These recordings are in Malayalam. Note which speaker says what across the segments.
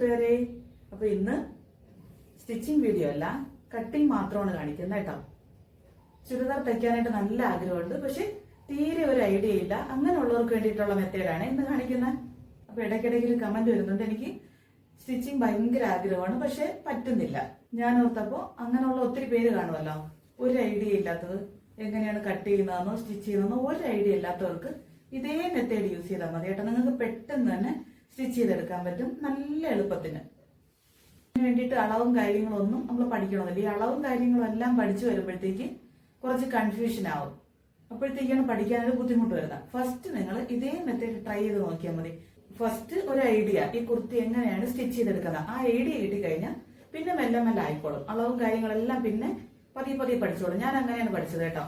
Speaker 1: കൂട്ടുകാരെ അപ്പൊ ഇന്ന് സ്റ്റിച്ചിങ് വീഡിയോ അല്ല കട്ടിങ് മാത്രമാണ് കാണിക്കുന്നത് കേട്ടോ. ചുരിദാർ തയ്ക്കാനായിട്ട് നല്ല ആഗ്രഹമുണ്ട് പക്ഷെ തീരെ ഒരു ഐഡിയ ഇല്ല. അങ്ങനെയുള്ളവർക്ക് വേണ്ടിയിട്ടുള്ള മെത്തേഡാണ് ഇന്ന് കാണിക്കുന്നത്. അപ്പൊ ഇടയ്ക്കിടയ്ക്ക് ഒരു കമന്റ് വരുന്നുണ്ട് എനിക്ക് സ്റ്റിച്ചിങ് ഭയങ്കര ആഗ്രഹമാണ് പക്ഷെ പറ്റുന്നില്ല. ഞാൻ ഓർത്തപ്പോ അങ്ങനെയുള്ള ഒത്തിരി പേര് കാണുമല്ലോ ഒരു ഐഡിയ ഇല്ലാത്തത് എങ്ങനെയാണ് കട്ട് ചെയ്യുന്നതെന്നോ സ്റ്റിച്ച് ചെയ്യുന്നതെന്നോ ഒരു ഐഡിയ ഇല്ലാത്തവർക്ക് ഇതേ മെത്തേഡ് യൂസ് ചെയ്താൽ മതി കേട്ടോ. നിങ്ങൾക്ക് പെട്ടെന്ന് തന്നെ സ്റ്റിച്ച് ചെയ്തെടുക്കാൻ പറ്റും. നല്ല എളുപ്പത്തിന്. അതിന് വേണ്ടിയിട്ട് അളവും കാര്യങ്ങളും ഒന്നും നമ്മൾ പഠിക്കണമെന്നില്ല ഈ അളവും കാര്യങ്ങളും എല്ലാം പഠിച്ചു വരുമ്പോഴത്തേക്ക് കുറച്ച് കൺഫ്യൂഷൻ ആവും. അപ്പോഴത്തേക്കാണ് പഠിക്കാനൊരു ബുദ്ധിമുട്ട് വരുന്നത് ഫസ്റ്റ് നിങ്ങൾ ഇതേ മെത്തേഡ് ട്രൈ ചെയ്ത് നോക്കിയാൽ മതി. ഫസ്റ്റ് ഒരു ഐഡിയ ഈ കുർത്തി എങ്ങനെയാണ് സ്റ്റിച്ച് ചെയ്തെടുക്കുന്നത്? ആ ഐഡിയ കിട്ടിക്കഴിഞ്ഞാൽ പിന്നെ മെല്ലെ മെല്ലെ ആയിക്കോളും. അളവും കാര്യങ്ങളെല്ലാം പിന്നെ പതിയെ പതിയെ പഠിച്ചോളും. ഞാൻ അങ്ങനെയാണ് പഠിച്ചത് കേട്ടോ.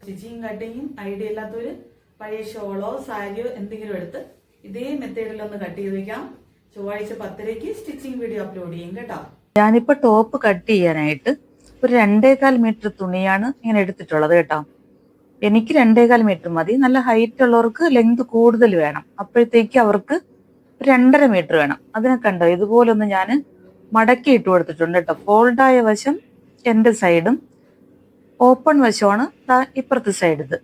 Speaker 1: സ്റ്റിച്ചിങ് കട്ടിങ്ങും ഐഡിയ ഇല്ലാത്തൊരു പഴയ ഷോളോ സാരിയോ എന്തെങ്കിലും എടുത്ത് ഇതേ മെത്തേഡിലൊന്ന് കട്ട് ചെയ്ത് വെക്കാം. ചൊവ്വാഴ്ച പത്തരയ്ക്ക് സ്റ്റിച്ചിങ് വീഡിയോ അപ്ലോഡ് ചെയ്യും കേട്ടോ.
Speaker 2: ഞാനിപ്പോ ടോപ്പ് കട്ട് ചെയ്യാനായിട്ട് ഒരു രണ്ടേകാൽ മീറ്റർ തുണിയാണ് ഇങ്ങനെ എടുത്തിട്ടുള്ളത് കേട്ടോ. എനിക്ക് രണ്ടേകാൽ മീറ്റർ മതി. നല്ല ഹൈറ്റ് ഉള്ളവർക്ക് ലെങ്ത് കൂടുതൽ വേണം. അപ്പോഴത്തേക്ക് അവർക്ക് രണ്ടര മീറ്റർ വേണം. അതിനെ കണ്ടോ? ഇതുപോലൊന്ന് ഞാൻ മടക്കി ഇട്ട് കൊടുത്തിട്ടുണ്ട് കേട്ടോ. ഫോൾഡായ വശം എന്റെ സൈഡും ഓപ്പൺ വശമാണ് ഇപ്പുറത്തെ സൈഡ് ഇത്.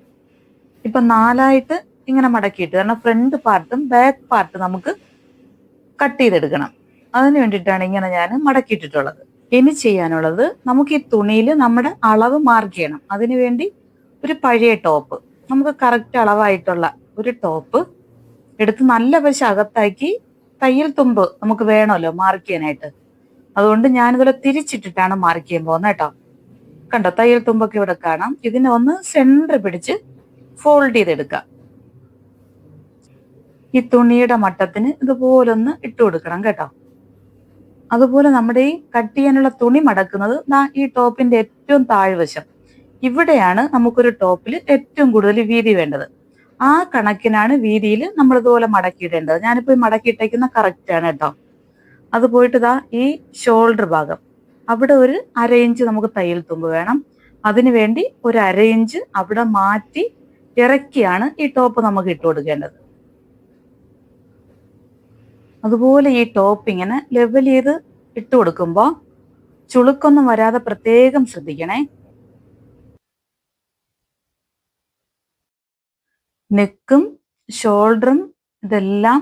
Speaker 2: ഇപ്പൊ നാലായിട്ട് ഇങ്ങനെ മടക്കിയിട്ട് കാരണം ഫ്രണ്ട് പാർട്ടും ബാക്ക് പാർട്ട് നമുക്ക് കട്ട് ചെയ്തെടുക്കണം. അതിന് വേണ്ടിയിട്ടാണ് ഇങ്ങനെ ഞാൻ മടക്കിയിട്ടിട്ടുള്ളത്. ഇനി ചെയ്യാനുള്ളത് നമുക്ക് ഈ തുണിയിൽ നമ്മുടെ അളവ് മാർക്ക് ചെയ്യണം. അതിനു വേണ്ടി ഒരു പഴയ ടോപ്പ് നമുക്ക് കറക്റ്റ് അളവായിട്ടുള്ള ഒരു ടോപ്പ് എടുത്ത് നല്ല പശ അകത്താക്കി തയ്യൽ തുമ്പ് നമുക്ക് വേണമല്ലോ മാർക്ക് ചെയ്യാനായിട്ട്. അതുകൊണ്ട് ഞാനിതുപോലെ തിരിച്ചിട്ടിട്ടാണ് മാർക്ക് ചെയ്യാൻ പോകുന്നത് കേട്ടോ. കണ്ടോ? തയ്യൽ തുമ്പൊക്കെ ഇവിടെ കാണാം. ഇതിനെ ഒന്ന് സെന്റർ പിടിച്ച് ഫോൾഡ് ചെയ്തെടുക്കാം. ഈ തുണിയുടെ മട്ടത്തിന് ഇതുപോലൊന്ന് ഇട്ട് കൊടുക്കണം കേട്ടോ. അതുപോലെ നമ്മുടെ ഈ കട്ട് ചെയ്യാനുള്ള തുണി മടക്കുന്നത് ഈ ടോപ്പിന്റെ ഏറ്റവും താഴ്വശം. ഇവിടെയാണ് നമുക്കൊരു ടോപ്പിൽ ഏറ്റവും കൂടുതൽ വീതി വേണ്ടത്. ആ കണക്കിനാണ് വീതിയിൽ നമ്മൾ ഇതുപോലെ മടക്കിയിടേണ്ടത്. ഞാനിപ്പോ ഈ മടക്കിയിട്ടേക്കുന്ന ആണ് കേട്ടോ. അത് പോയിട്ട് ഇതാ ഈ ഷോൾഡർ ഭാഗം. അവിടെ ഒരു അര ഇഞ്ച് നമുക്ക് തയ്യൽ തുമ്പ് വേണം. അതിനു വേണ്ടി ഒരു അര ഇഞ്ച് അവിടെ മാറ്റി ഇറക്കിയാണ് ഈ ടോപ്പ് നമുക്ക് ഇട്ട് കൊടുക്കേണ്ടത്. അതുപോലെ ഈ ടോപ്പ് ഇങ്ങനെ ലെവൽ ചെയ്ത് ഇട്ട് കൊടുക്കുമ്പോൾ ചുളുക്കൊന്നും വരാതെ പ്രത്യേകം ശ്രദ്ധിക്കണേ. നെക്കും ഷോൾഡറും ഇതെല്ലാം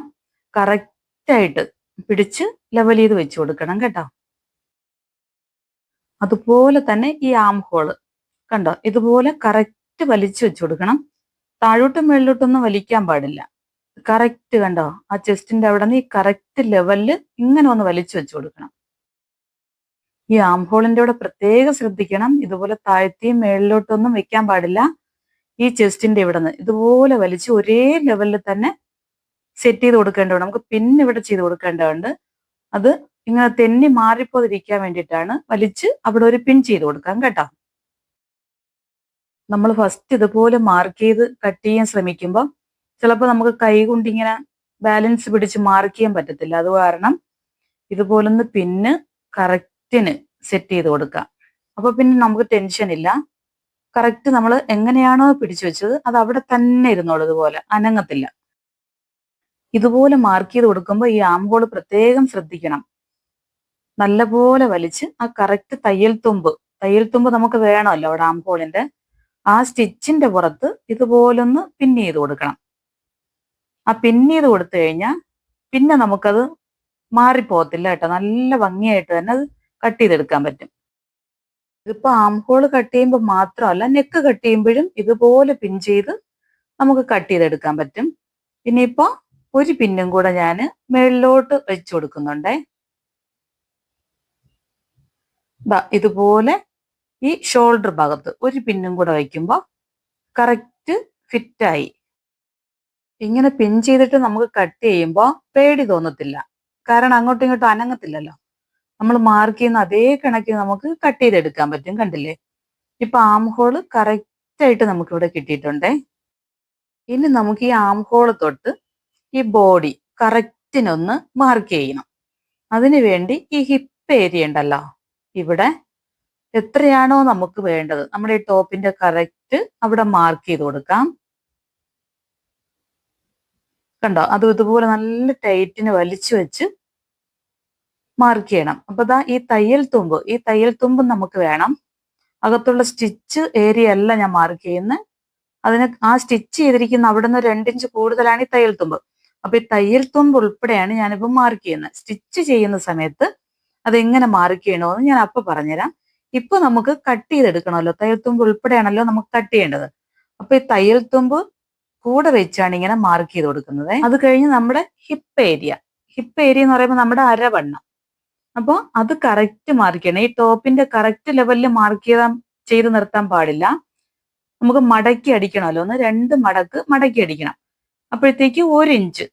Speaker 2: കറക്റ്റായിട്ട് പിടിച്ച് ലെവൽ ചെയ്ത് വെച്ച് കൊടുക്കണം കേട്ടോ. അതുപോലെ തന്നെ ഈ ആം ഹോൾ കണ്ടോ? ഇതുപോലെ കറക്റ്റ് വലിച്ചു വെച്ച് കൊടുക്കണം. താഴോട്ടും മേളിലോട്ടൊന്നും വലിക്കാൻ പാടില്ല. കറക്റ്റ് കണ്ടോ? ആ ചെസ്റ്റിന്റെ അവിടെ നിന്ന് ഈ കറക്റ്റ് ലെവലിൽ ഇങ്ങനെ ഒന്ന് വലിച്ചു വെച്ചു കൊടുക്കണം. ഈ ആം ഹോളിന്റെ അവിടെ പ്രത്യേകം ശ്രദ്ധിക്കണം. ഇതുപോലെ താഴ്ത്തിയും മേളിലോട്ടൊന്നും വെക്കാൻ പാടില്ല. ഈ ചെസ്റ്റിന്റെ ഇവിടെ നിന്ന് ഇതുപോലെ വലിച്ച് ഒരേ ലെവലിൽ തന്നെ സെറ്റ് ചെയ്ത് കൊടുക്കേണ്ടതുണ്ട്. നമുക്ക് പിന്നെ ഇവിടെ ചെയ്ത് കൊടുക്കേണ്ടതുണ്ട്. അത് ഇങ്ങനെ തെന്നി മാറിപ്പോതിരിക്കാൻ വേണ്ടിയിട്ടാണ് വലിച്ച് അവിടെ ഒരു പിൻ ചെയ്ത് കൊടുക്കാം കേട്ടോ. നമ്മൾ ഫസ്റ്റ് ഇതുപോലെ മാർക്ക് ചെയ്ത് കട്ട് ചെയ്യാൻ ശ്രമിക്കുമ്പോൾ ചിലപ്പോൾ നമുക്ക് കൈ കൊണ്ട് ഇങ്ങനെ ബാലൻസ് പിടിച്ച് മാർക്ക് ചെയ്യാൻ പറ്റത്തില്ല. അത് കാരണം ഇതുപോലൊന്ന് പിന്ന് കറക്റ്റിന് സെറ്റ് ചെയ്ത് കൊടുക്കാം അപ്പൊ പിന്നെ നമുക്ക് ടെൻഷൻ ഇല്ല. കറക്റ്റ് നമ്മൾ എങ്ങനെയാണോ പിടിച്ചു വെച്ചത് അത് അവിടെ തന്നെ ഇരുന്നോളൂ ഇതുപോലെ. അനങ്ങത്തില്ല. ഇതുപോലെ മാർക്ക് ചെയ്ത് കൊടുക്കുമ്പോൾ ഈ ആമ്പോൾ പ്രത്യേകം ശ്രദ്ധിക്കണം. നല്ലപോലെ വലിച്ച് ആ കറക്റ്റ് തയ്യൽ തുമ്പ്. തയ്യൽ തുമ്പ് നമുക്ക് വേണമല്ലോ അവിടെ ആമ്പോളിന്റെ ആ സ്റ്റിച്ചിന്റെ പുറത്ത് ഇതുപോലൊന്ന് പിൻ ചെയ്ത് കൊടുക്കണം. ആ പിന്നീത് കൊടുത്തു കഴിഞ്ഞാൽ പിന്നെ നമുക്കത് മാറിപ്പോകത്തില്ല കേട്ടോ. നല്ല ഭംഗിയായിട്ട് തന്നെ അത് കട്ട് ചെയ്തെടുക്കാൻ പറ്റും. ഇതിപ്പോൾ ആം ഹോൾ കട്ട് ചെയ്യുമ്പോൾ മാത്രമല്ല നെക്ക് കട്ട് ചെയ്യുമ്പോഴും ഇതുപോലെ പിൻ ചെയ്ത് നമുക്ക് കട്ട് ചെയ്തെടുക്കാൻ പറ്റും. ഇനിയിപ്പോൾ ഒരു പിന്നും കൂടെ ഞാൻ മേളിലോട്ട് വെച്ചു കൊടുക്കുന്നുണ്ടേ. ഇതുപോലെ ഈ ഷോൾഡർ ഭാഗത്ത് ഒരു പിന്നും കൂടെ വയ്ക്കുമ്പോൾ കറക്റ്റ് ഫിറ്റായി ഇങ്ങനെ പിൻ ചെയ്തിട്ട് നമുക്ക് കട്ട് ചെയ്യുമ്പോൾ പേടി തോന്നത്തില്ല. കാരണം അങ്ങോട്ടും ഇങ്ങോട്ടും അനങ്ങത്തില്ലല്ലോ. നമ്മൾ മാർക്ക് ചെയ്യുന്ന അതേ കണക്കിന് നമുക്ക് കട്ട് ചെയ്തെടുക്കാൻ പറ്റും കണ്ടില്ലേ? ഇപ്പൊ ആം ഹോൾ നമുക്ക് ഇവിടെ കിട്ടിയിട്ടുണ്ടേ. ഇനി നമുക്ക് ഈ ആം ഹോൾ തൊട്ട് ഈ ബോഡി കറക്റ്റിനൊന്ന് മാർക്ക് ചെയ്യണം. അതിനു വേണ്ടി ഈ ഹിപ്പ് ഏരിയ ഉണ്ടല്ലോ. ഇവിടെ എത്രയാണോ നമുക്ക് വേണ്ടത്. നമ്മുടെ ഈ ടോപ്പിന്റെ കറക്റ്റ് അവിടെ മാർക്ക് ചെയ്ത് കൊടുക്കാം. കണ്ടോ? അതും ഇതുപോലെ നല്ല ടൈറ്റിന് വലിച്ചു വെച്ച് മാർക്ക് ചെയ്യണം. അപ്പൊ ദാ ഈ തയ്യൽ തുമ്പ്. ഈ തയ്യൽ തുമ്പ് നമുക്ക് വേണം. അകത്തുള്ള സ്റ്റിച്ച് ഏരിയ അല്ല ഞാൻ മാർക്ക് ചെയ്യുന്നത് അതിന് ആ സ്റ്റിച്ച് ചെയ്തിരിക്കുന്ന അവിടെ നിന്ന് രണ്ടിഞ്ച് കൂടുതലാണ് ഈ തയ്യൽ തുമ്പ്. അപ്പൊ ഈ തയ്യൽ തുമ്പ് ഉൾപ്പെടെയാണ് ഞാനിപ്പോ മാർക്ക് ചെയ്യുന്നത്. സ്റ്റിച്ച് ചെയ്യുന്ന സമയത്ത് അതെങ്ങനെ മാർക്ക് ചെയ്യണമെന്ന് ഞാൻ അപ്പൊ പറഞ്ഞുതരാം. ഇപ്പൊ നമുക്ക് കട്ട് ചെയ്തെടുക്കണമല്ലോ. തയ്യൽ തുമ്പ് ഉൾപ്പെടെയാണല്ലോ നമുക്ക് കട്ട് ചെയ്യേണ്ടത്. അപ്പൊ ഈ തയ്യൽ തുമ്പ് കൂടെ വെച്ചാണ് ഇങ്ങനെ മാർക്ക് ചെയ്ത് കൊടുക്കുന്നത്. അത് കഴിഞ്ഞ് നമ്മുടെ ഹിപ്പ് ഏരിയ ഹിപ്പ് ഏരിയ എന്ന് പറയുമ്പോൾ നമ്മുടെ അരവണ്ണം. അപ്പോൾ അത് കറക്റ്റ് മാർക്ക് ചെയ്യണം. ഈ ടോപ്പിന്റെ കറക്റ്റ് ലെവലിൽ മാർക്ക് ചെയ്താൽ ചെയ്ത് നിർത്താൻ പാടില്ല. നമുക്ക് മടക്കി അടിക്കണമല്ലോ. ഒന്ന് രണ്ട് മടക്ക് മടക്കി അടിക്കണം. അപ്പോഴത്തേക്ക് ഒരു ഇഞ്ച്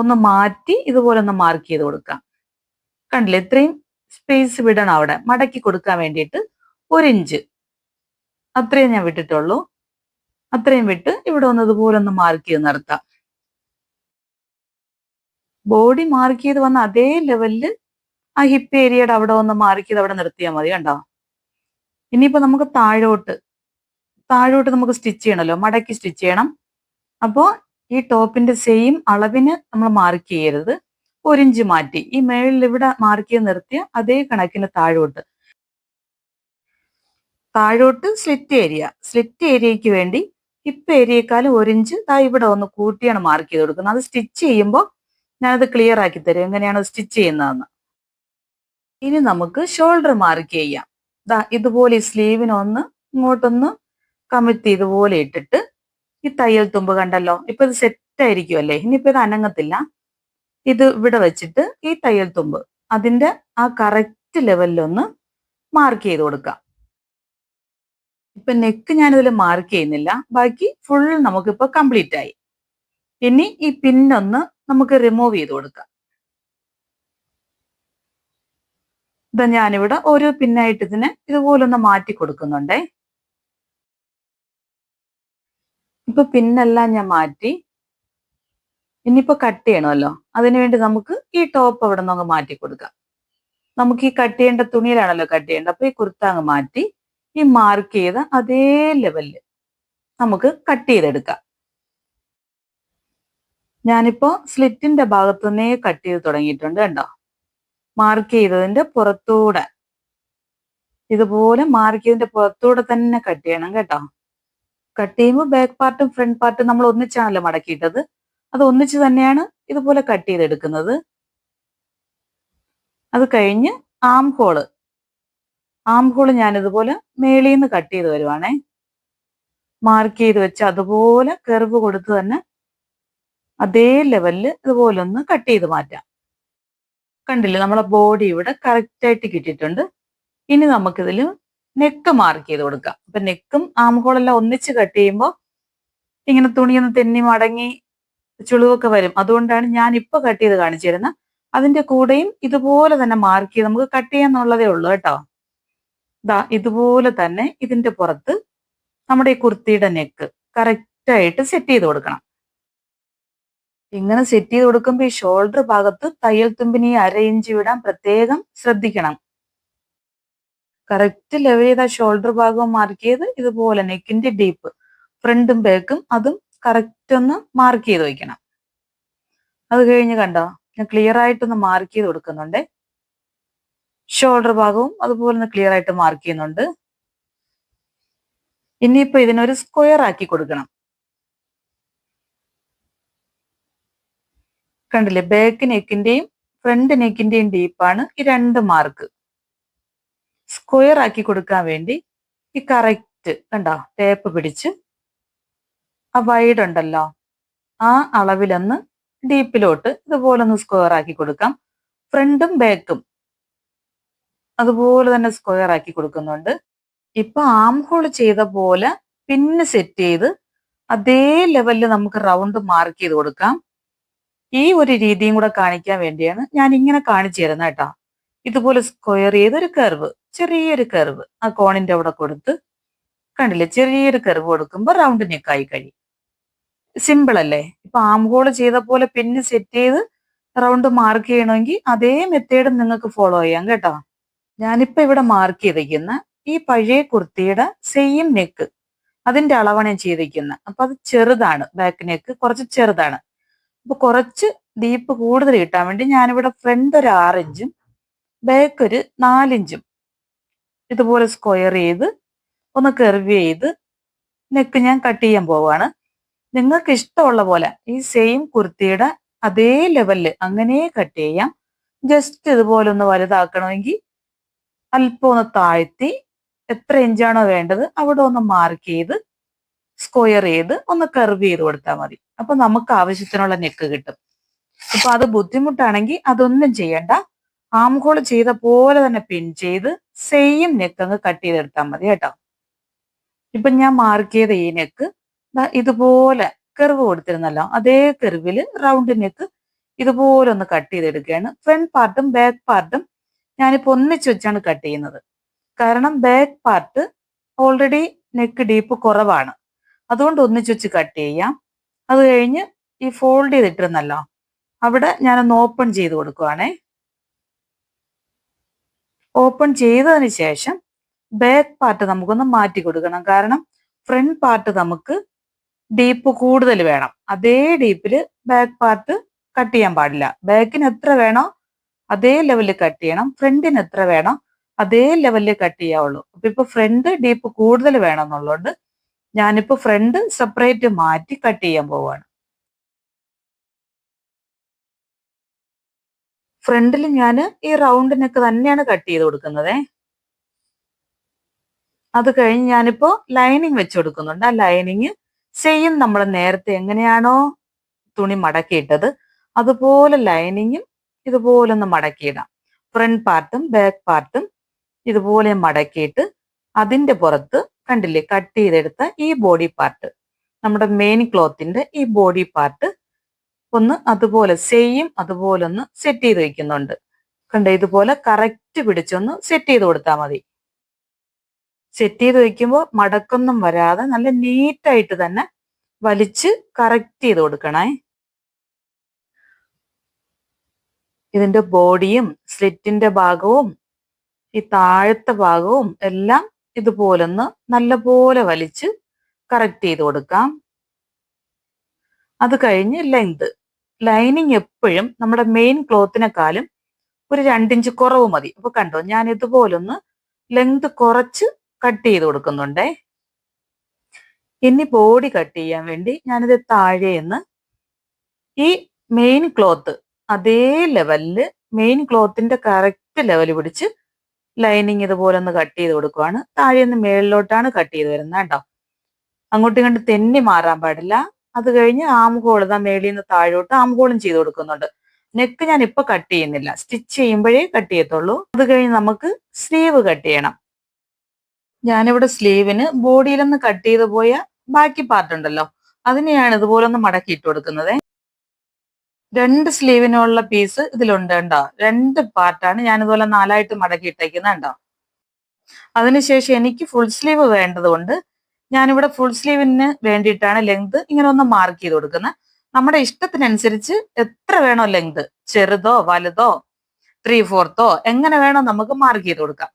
Speaker 2: ഒന്ന് മാറ്റി ഇതുപോലെ ഒന്ന് മാർക്ക് ചെയ്ത് കൊടുക്കാം. കണ്ടില്ലേ? ഇത്രയും സ്പേസ് വിടണം അവിടെ. മടക്കി കൊടുക്കാൻ വേണ്ടിയിട്ട് ഒരു ഇഞ്ച് അത്രയും ഞാൻ വിട്ടിട്ടുള്ളൂ. അത്രയും വിട്ട് ഇവിടെ വന്നതുപോലെ ഒന്ന് മാർക്ക് ചെയ്ത് നിർത്താം ബോഡി മാർക്ക് ചെയ്ത് വന്ന അതേ ലെവലിൽ ആ ഹിപ്പ് ഏരിയയുടെ അവിടെ ഒന്ന് മാർക്ക് ചെയ്ത് അവിടെ നിർത്തിയാൽ മതി കണ്ടോ? ഇനിയിപ്പോ നമുക്ക് താഴോട്ട് താഴോട്ട് നമുക്ക് സ്റ്റിച്ച് ചെയ്യണമല്ലോ മടക്കി സ്റ്റിച്ച് ചെയ്യണം. അപ്പോൾ ഈ ടോപ്പിന്റെ സെയിം അളവിന് നമ്മൾ മാർക്ക് ചെയ്യരുത്. ഒരു ഇഞ്ച് മാറ്റി ഈ മേളിൽ ഇവിടെ മാർക്ക് ചെയ്ത് നിർത്തിയ അതേ കണക്കിന് താഴോട്ട്. താഴോട്ട് സ്ലിറ്റ് ഏരിയ സ്ലിറ്റ് ഏരിയക്ക് വേണ്ടി ഹിപ്പ് ഏരിയേക്കാളും ഒരു ഇഞ്ച് ദാ ഇവിടെ ഒന്ന് കൂട്ടിയാണ് മാർക്ക് ചെയ്ത് കൊടുക്കുന്നത്. അത് സ്റ്റിച്ച് ചെയ്യുമ്പോൾ ഞാനത് ക്ലിയർ ആക്കി തരും. എങ്ങനെയാണ് സ്റ്റിച്ച് ചെയ്യുന്നതെന്ന്. ഇനി നമുക്ക് ഷോൾഡർ മാർക്ക് ചെയ്യാം. ദാ ഇതുപോലെ ഈ സ്ലീവിനൊന്ന് ഇങ്ങോട്ടൊന്ന് കമിത്തി ഇതുപോലെ ഇട്ടിട്ട് ഈ തയ്യൽ തുമ്പ് കണ്ടല്ലോ? ഇപ്പൊ ഇത് സെറ്റ് ആയിരിക്കുമല്ലേ ഇനിയിപ്പോ ഇത് അനങ്ങത്തില്ല. ഇത് ഇവിടെ വെച്ചിട്ട് ഈ തയ്യൽ തുമ്പ് അതിന്റെ ആ കറക്റ്റ് ലെവലിലൊന്ന് മാർക്ക് ചെയ്ത് കൊടുക്കാം. ഇപ്പൊ നെക്ക് ഞാനിതിൽ മാർക്ക് ചെയ്യുന്നില്ല. ബാക്കി ഫുൾ നമുക്കിപ്പോ കംപ്ലീറ്റ് ആയി. ഇനി ഈ പിന്നൊന്ന് നമുക്ക് റിമൂവ് ചെയ്ത് കൊടുക്കാം. ഇത് ഞാനിവിടെ ഓരോ പിന്നായിട്ട് ഇതിനെ ഇതുപോലൊന്ന് മാറ്റി കൊടുക്കുന്നുണ്ടേ. ഇപ്പൊ പിന്നെല്ലാം ഞാൻ മാറ്റി. ഇനിയിപ്പോ കട്ട് ചെയ്യണമല്ലോ. അതിനുവേണ്ടി നമുക്ക് ഈ ടോപ്പ് അവിടെ നിന്ന് അങ്ങ് മാറ്റി കൊടുക്കാം. നമുക്ക് ഈ കട്ട് ചെയ്യേണ്ട തുണിയിലാണല്ലോ കട്ട് ചെയ്യേണ്ടത്. അപ്പൊ ഈ കുർത്ത അങ്ങ് മാറ്റി. ഈ മാർക്ക് ചെയ്ത അതേ ലെവലിൽ നമുക്ക് കട്ട് ചെയ്തെടുക്കാം. ഞാനിപ്പോ സ്ലിറ്റിന്റെ ഭാഗത്തു നിന്നേ കട്ട് ചെയ്ത് തുടങ്ങിയിട്ടുണ്ട് കണ്ടോ? മാർക്ക് ചെയ്തതിന്റെ പുറത്തൂടെ. ഇതുപോലെ മാർക്ക് ചെയ്തതിന്റെ പുറത്തൂടെ തന്നെ കട്ട് ചെയ്യണം കേട്ടോ. കട്ട് ചെയ്യുമ്പോൾ ബാക്ക് പാർട്ടും ഫ്രണ്ട് പാർട്ടും നമ്മൾ ഒന്നിച്ചാണല്ലോ മടക്കിയിട്ടത്. അത് ഒന്നിച്ച് തന്നെയാണ് ഇതുപോലെ കട്ട് ചെയ്തെടുക്കുന്നത്. അത് കഴിഞ്ഞ് ആം ഹോൾ ആം ഞാൻ ഇതുപോലെ മേളിൽ നിന്ന് കട്ട് ചെയ്ത് വരുവാണേ. മാർക്ക് ചെയ്ത് വെച്ച് അതുപോലെ കെർവ് കൊടുത്ത് തന്നെ അതേ ലെവലിൽ ഇതുപോലെ ഒന്ന് കട്ട് ചെയ്ത് മാറ്റാം. കണ്ടില്ലേ നമ്മളെ ബോഡി ഇവിടെ കറക്റ്റായിട്ട് കിട്ടിയിട്ടുണ്ട്. ഇനി നമുക്കിതിൽ നെക്ക് മാർക്ക് ചെയ്ത് കൊടുക്കാം. അപ്പൊ നെക്കും ആം ഹോളെല്ലാം ഒന്നിച്ച് കട്ട് ചെയ്യുമ്പോൾ ഇങ്ങനെ തുണിയൊന്ന് തെന്നി മടങ്ങി ചുളിവൊക്കെ വരും. അതുകൊണ്ടാണ് ഞാൻ ഇപ്പൊ കട്ട് ചെയ്ത് കാണിച്ചു തരുന്നത്. അതിന്റെ കൂടെയും ഇതുപോലെ തന്നെ മാർക്ക് ചെയ്ത് നമുക്ക് കട്ട് ചെയ്യാന്നുള്ളതേ ഉള്ളൂ കേട്ടോ. ദാ ഇതുപോലെ തന്നെ ഇതിന്റെ പുറത്ത് നമ്മുടെ ഈ കുർത്തിയുടെ നെക്ക് കറക്റ്റ് ആയിട്ട് സെറ്റ് ചെയ്ത് കൊടുക്കണം. ഇങ്ങനെ സെറ്റ് ചെയ്ത് കൊടുക്കുമ്പോൾ ഈ ഷോൾഡർ ഭാഗത്ത് തയ്യൽ തുമ്പിന് അര ഇഞ്ച് വിടാൻ പ്രത്യേകം ശ്രദ്ധിക്കണം. കറക്റ്റ് ലെവൽ ചെയ്ത ഷോൾഡർ ഭാഗവും മാർക്ക് ചെയ്ത് ഇതുപോലെ നെക്കിന്റെ ഡീപ്പ് ഫ്രണ്ടും ബാക്കും അതും കറക്റ്റ് ഒന്ന് മാർക്ക് ചെയ്ത് വയ്ക്കണം അത് കഴിഞ്ഞ് കണ്ടോ? ഞാൻ ക്ലിയർ ആയിട്ടൊന്ന് മാർക്ക് ചെയ്ത് കൊടുക്കുന്നുണ്ട്. ഷോൾഡർ ഭാഗവും അതുപോലെ ഒന്ന് ക്ലിയർ ആയിട്ട് മാർക്ക് ചെയ്യുന്നുണ്ട്. ഇനിയിപ്പോ ഇതിനൊരു സ്ക്വയർ ആക്കി കൊടുക്കണം. കണ്ടില്ലേ? ബാക്ക് നെക്കിന്റെയും ഫ്രണ്ട് നെക്കിന്റെയും ഡീപ്പാണ് ഈ രണ്ട് മാർക്ക് സ്ക്വയർ ആക്കി കൊടുക്കാൻ വേണ്ടി ഈ കറക്റ്റ് കണ്ടോ? ടേപ്പ് പിടിച്ച് ആ വൈഡ് ഉണ്ടല്ലോ. ആ അളവിലൊന്ന് ഡീപ്പിലോട്ട് ഇതുപോലെ ഒന്ന് സ്ക്വയർ ആക്കി കൊടുക്കാം. ഫ്രണ്ടും ബാക്കും അതുപോലെ തന്നെ സ്ക്വയർ ആക്കി കൊടുക്കുന്നുണ്ട്. ഇപ്പൊ ആം ഹോൾ ചെയ്ത പോലെ പിന്നെ സെറ്റ് ചെയ്ത് അതേ ലെവലിൽ നമുക്ക് റൗണ്ട് മാർക്ക് ചെയ്ത് കൊടുക്കാം. ഈ ഒരു രീതിയും കൂടെ കാണിക്കാൻ വേണ്ടിയാണ് ഞാൻ ഇങ്ങനെ കാണിച്ചു തരുന്നത് കേട്ടോ. ഇതുപോലെ സ്ക്വയർ ചെയ്തൊരു കർവ് ചെറിയൊരു കർവ് ആ കോണിന്റെ അവിടെ കൊടുത്ത് കണ്ടില്ലേ? ചെറിയൊരു കർവ് കൊടുക്കുമ്പോൾ റൗണ്ട് നെക്കായി കഴിയും. സിമ്പിൾ അല്ലേ? ഇപ്പൊ ആം ഹോൾ ചെയ്ത പോലെ പിന്നെ സെറ്റ് ചെയ്ത് റൗണ്ട് മാർക്ക് ചെയ്യണമെങ്കിൽ അതേ മെത്തേഡ് നിങ്ങൾക്ക് ഫോളോ ചെയ്യാം കേട്ടോ. ഞാനിപ്പോ ഇവിടെ മാർക്ക് ചെയ്തിരിക്കുന്ന ഈ പഴയ കുർത്തിയുടെ സെയിം നെക്ക് അതിന്റെ അളവാണ് ഞാൻ ചെയ്തിരിക്കുന്നത് അപ്പൊ അത് ചെറുതാണ് ബാക്ക് നെക്ക് കുറച്ച് ചെറുതാണ്. അപ്പൊ കുറച്ച് ഡീപ്പ് കൂടുതൽ കിട്ടാൻ വേണ്ടി ഞാനിവിടെ ഫ്രണ്ട് ഒരു ആറിഞ്ചും ബാക്ക് ഒരു നാലിഞ്ചും ഇതുപോലെ സ്ക്വയർ ചെയ്ത് ഒന്ന് കെർവ് ചെയ്ത് നെക്ക് ഞാൻ കട്ട് ചെയ്യാൻ പോവാണ്. നിങ്ങൾക്ക് ഇഷ്ടമുള്ള പോലെ ഈ സെയിം കുർത്തിയുടെ അതേ ലെവലിൽ അങ്ങനെ കട്ട് ചെയ്യാം. ജസ്റ്റ് ഇതുപോലെ ഒന്ന് വലുതാക്കണമെങ്കിൽ അല്പം ഒന്ന് താഴ്ത്തി എത്ര ഇഞ്ചാണോ വേണ്ടത് അവിടെ ഒന്ന് മാർക്ക് ചെയ്ത് സ്ക്വയർ ചെയ്ത് ഒന്ന് കർവ് ചെയ്ത് കൊടുത്താൽ മതി. അപ്പൊ നമുക്ക് ആവശ്യത്തിനുള്ള നെക്ക് കിട്ടും. അപ്പൊ അത് ബുദ്ധിമുട്ടാണെങ്കിൽ അതൊന്നും ചെയ്യണ്ട. ആം ഹോൾ ചെയ്ത പോലെ തന്നെ പിൻ ചെയ്ത് സെയിം നെക്ക് അങ്ങ് കട്ട് ചെയ്തെടുത്താൽ മതി കേട്ടോ. ഇപ്പൊ ഞാൻ മാർക്ക് ചെയ്ത ഈ നെക്ക് ഇതുപോലെ കെർവ് കൊടുത്തിരുന്നല്ലോ. അതേ കെർവിൽ റൗണ്ട് നെക്ക് ഇതുപോലെ ഒന്ന് കട്ട് ചെയ്തെടുക്കുകയാണ് ഫ്രണ്ട് പാർട്ടും ബാക്ക് പാർട്ടും ഞാനിപ്പോ ഒന്നിച്ച് വെച്ചാണ് കട്ട് ചെയ്യുന്നത്. കാരണം back part already neck deep കുറവാണ്. അതുകൊണ്ട് ഒന്നിച്ച് വെച്ച് കട്ട് ചെയ്യാം. അത് കഴിഞ്ഞ് ഈ ഫോൾഡ് ചെയ്തിട്ടിരുന്നല്ലോ അവിടെ ഞാനൊന്ന് ഓപ്പൺ ചെയ്ത് കൊടുക്കുവാണേ. ഓപ്പൺ ചെയ്തതിന് ശേഷം ബാക്ക് പാർട്ട് നമുക്കൊന്ന് മാറ്റി കൊടുക്കണം. കാരണം ഫ്രണ്ട് പാർട്ട് നമുക്ക് ഡീപ്പ് കൂടുതൽ വേണം. അതേ ഡീപ്പിൽ ബാക്ക് പാർട്ട് കട്ട് ചെയ്യാൻ പാടില്ല. ബാക്കിന് എത്ര വേണോ അതേ ലെവലിൽ കട്ട് ചെയ്യണം. ഫ്രണ്ടിന് എത്ര വേണം? അതേ ലെവലിൽ കട്ട് ചെയ്യാവുള്ളൂ. അപ്പൊ ഇപ്പൊ ഫ്രണ്ട് ഡീപ്പ് കൂടുതൽ വേണം എന്നുള്ളതുകൊണ്ട് ഞാനിപ്പോ ഫ്രണ്ട് സെപ്പറേറ്റ് മാറ്റി കട്ട് ചെയ്യാൻ പോവാണ്. ഫ്രണ്ടിൽ ഞാൻ ഈ റൗണ്ട് നെക്ക് തന്നെയാണ് കട്ട് ചെയ്ത് കൊടുക്കുന്നത്. അത് കഴിഞ്ഞ് ഞാനിപ്പോ ലൈനിങ് വെച്ച് കൊടുക്കുന്നുണ്ട്. ആ ലൈനിങ് സെയിം നമ്മൾ നേരത്തെ എങ്ങനെയാണോ തുണി മടക്കിയിട്ടത്. അതുപോലെ ലൈനിങ്ങും ഇതുപോലെ ഒന്ന് മടക്കിയിടാം ഫ്രണ്ട് പാർട്ടും ബാക്ക് പാർട്ടും ഇതുപോലെ മടക്കിയിട്ട് അതിന്റെ പുറത്ത് കണ്ടില്ലേ കട്ട് ചെയ്തെടുത്ത ഈ ബോഡി പാർട്ട് നമ്മുടെ മെയിൻ ക്ലോത്തിന്റെ ഈ ബോഡി പാർട്ട് ഒന്ന് അതുപോലെ സെയിം അതുപോലെ ഒന്ന് സെറ്റ് ചെയ്ത് വെക്കുന്നുണ്ട്. കണ്ട ഇതുപോലെ കറക്റ്റ് പിടിച്ചൊന്ന് സെറ്റ് ചെയ്ത് കൊടുത്താൽ മതി. സെറ്റ് ചെയ്ത് വെക്കുമ്പോൾ മടക്കൊന്നും വരാതെ നല്ല നീറ്റായിട്ട് തന്നെ വലിച്ച് കറക്റ്റ് ചെയ്ത് കൊടുക്കണേ. ഇതിന്റെ ബോഡിയും സ്ലിറ്റിന്റെ ഭാഗവും ഈ താഴത്തെ ഭാഗവും എല്ലാം ഇതുപോലൊന്ന് നല്ലപോലെ വലിച്ച് കറക്റ്റ് ചെയ്ത് കൊടുക്കാം. അത് കഴിഞ്ഞ് ലെങ്ത് ലൈനിങ് എപ്പോഴും നമ്മുടെ മെയിൻ ക്ലോത്തിനെക്കാളും ഒരു രണ്ടിഞ്ച് കുറവ് മതി. അപ്പൊ കണ്ടോ ഞാൻ ഇതുപോലൊന്ന് ലെങ്ത് കുറച്ച് കട്ട് ചെയ്ത് കൊടുക്കുന്നുണ്ടേ. ഇനി ബോഡി കട്ട് ചെയ്യാൻ വേണ്ടി ഞാനിത് താഴെന്ന് ഈ മെയിൻ ക്ലോത്ത് അതേ ലെവലിൽ മെയിൻ ക്ലോത്തിന്റെ കറക്റ്റ് ലെവൽ പിടിച്ച് ലൈനിങ് ഇതുപോലെ ഒന്ന് കട്ട് ചെയ്ത് കൊടുക്കുവാണ്. താഴെ നിന്ന് മേളിലോട്ടാണ് കട്ട് ചെയ്ത് വരുന്നത് കേട്ടോ. അങ്ങോട്ടും ഇങ്ങോട്ട് തെന്നി മാറാൻ പാടില്ല. അത് കഴിഞ്ഞ് ആം ഹോൾ ഇതാ മേളിൽ നിന്ന് താഴോട്ട് ആം ഹോളും ചെയ്ത് കൊടുക്കുന്നുണ്ട്. നെക്ക് ഞാൻ ഇപ്പൊ കട്ട് ചെയ്യുന്നില്ല. സ്റ്റിച്ച് ചെയ്യുമ്പോഴേ കട്ട് ചെയ്യത്തുള്ളൂ. അത് കഴിഞ്ഞ് നമുക്ക് സ്ലീവ് കട്ട് ചെയ്യണം. ഞാനിവിടെ സ്ലീവിന് ബോഡിയിലൊന്ന് കട്ട് ചെയ്ത് പോയ ബാക്കി പാർട്ട് ഉണ്ടല്ലോ. അതിനെയാണ് ഇതുപോലെ ഒന്ന് മടക്കി ഇട്ട് കൊടുക്കുന്നത്. രണ്ട് സ്ലീവിനുള്ള പീസ് ഇതിലുണ്ട് കേട്ടോ രണ്ട് പാർട്ടാണ് ഞാൻ ഇതുപോലെ നാലായിട്ട് മടക്കി ഇട്ടേക്കുന്നത് കേട്ടോ അതിനുശേഷം എനിക്ക് ഫുൾ സ്ലീവ് വേണ്ടതുകൊണ്ട് ഞാനിവിടെ ഫുൾ സ്ലീവിന് വേണ്ടിയിട്ടാണ് ലെങ്ത് ഇങ്ങനെ ഒന്ന് മാർക്ക് ചെയ്ത് കൊടുക്കുന്നത് നമ്മുടെ ഇഷ്ടത്തിനനുസരിച്ച് എത്ര വേണോ ലെങ്ത് ചെറുതോ വലുതോ ത്രീ ഫോർത്തോ എങ്ങനെ വേണോ നമുക്ക് മാർക്ക് ചെയ്ത് കൊടുക്കാം.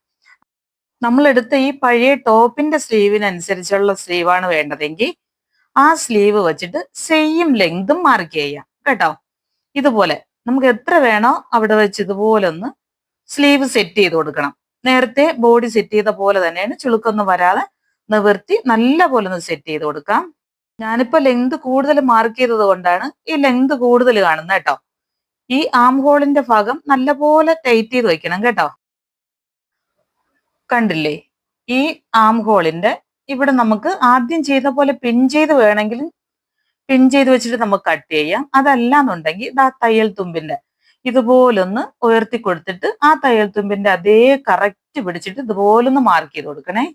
Speaker 2: നമ്മൾ എടുത്ത ഈ പഴയ ടോപ്പിന്റെ സ്ലീവിനനുസരിച്ചുള്ള സ്ലീവാണ് വേണ്ടതെങ്കിൽ ആ സ്ലീവ് വെച്ചിട്ട് സെയിം ലെങ്തും മാർക്ക് ചെയ്യാം. കേട്ടോ? ഇതുപോലെ നമുക്ക് എത്ര വേണോ അവിടെ വെച്ച് ഇതുപോലെ ഒന്ന് സ്ലീവ് സെറ്റ് ചെയ്ത് കൊടുക്കണം. നേരത്തെ ബോഡി സെറ്റ് ചെയ്ത പോലെ തന്നെയാണ് ചുളുക്കൊന്നും വരാതെ നിവർത്തി നല്ല പോലെ ഒന്ന് സെറ്റ് ചെയ്ത് കൊടുക്കാം. ഞാനിപ്പോ ലെങ്ത് കൂടുതൽ മാർക്ക് ചെയ്തത് കൊണ്ടാണ് ഈ ലെങ്ത് കൂടുതൽ കാണുന്നത് കേട്ടോ. ഈ ആം ഹോളിന്റെ ഭാഗം നല്ലപോലെ ടൈറ്റ് ചെയ്ത് വെക്കണം കേട്ടോ. കണ്ടില്ലേ? ഈ ആം ഹോളിന്റെ ഇവിടെ നമുക്ക് ആദ്യം ചെയ്ത പോലെ പിൻ ചെയ്ത് വേണമെങ്കിൽ പിൻ ചെയ്ത് വെച്ചിട്ട് നമുക്ക് കട്ട് ചെയ്യാം. അതല്ല എന്നുണ്ടെങ്കിൽ ഇതാ തയ്യൽ തുമ്പിന്റെ ഇതുപോലൊന്ന് ഉയർത്തി കൊടുത്തിട്ട് ആ തയ്യൽ തുമ്പിന്റെ അതേ കറക്റ്റ് പിടിച്ചിട്ട് ഇതുപോലൊന്ന് മാർക്ക് ചെയ്ത് കൊടുക്കണേ.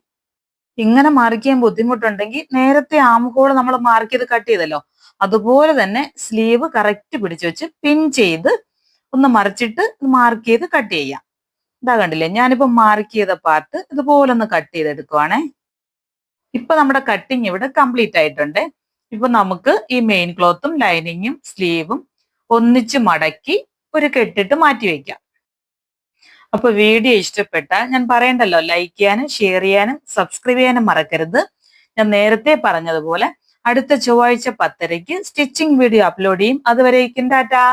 Speaker 2: ഇങ്ങനെ മാർക്ക് ചെയ്യാൻ ബുദ്ധിമുട്ടുണ്ടെങ്കിൽ നേരത്തെ ആമുഖോൾ നമ്മൾ മാർക്ക് ചെയ്ത് കട്ട് ചെയ്തല്ലോ. അതുപോലെ തന്നെ സ്ലീവ് കറക്റ്റ് പിടിച്ചു വെച്ച് പിൻ ചെയ്ത് ഒന്ന് മറിച്ചിട്ട് മാർക്ക് ചെയ്ത് കട്ട് ചെയ്യാം. ഇതാ കണ്ടില്ലേ ഞാനിപ്പോ മാർക്ക് ചെയ്ത പാർട്ട് ഇതുപോലൊന്ന് കട്ട് ചെയ്തെടുക്കുവാണേ. ഇപ്പൊ നമ്മുടെ കട്ടിങ് ഇവിടെ കംപ്ലീറ്റ് ആയിട്ടുണ്ട്. ഇപ്പൊ നമുക്ക് ഈ മെയിൻ ക്ലോത്തും ലൈനിങ്ങും സ്ലീവും ഒന്നിച്ച് മടക്കി ഒരു കെട്ടിട്ട് മാറ്റി വെക്കാം. അപ്പൊ വീഡിയോ ഇഷ്ടപ്പെട്ടാൽ ഞാൻ പറയണ്ടല്ലോ ലൈക്ക് ചെയ്യാനും ഷെയർ ചെയ്യാനും സബ്സ്ക്രൈബ് ചെയ്യാനും മറക്കരുത്. ഞാൻ നേരത്തെ പറഞ്ഞതുപോലെ അടുത്ത ചൊവ്വാഴ്ച പത്തരയ്ക്ക് സ്റ്റിച്ചിങ് വീഡിയോ അപ്ലോഡ് ചെയ്യും. അതുവരേക്കും ടാറ്റാ.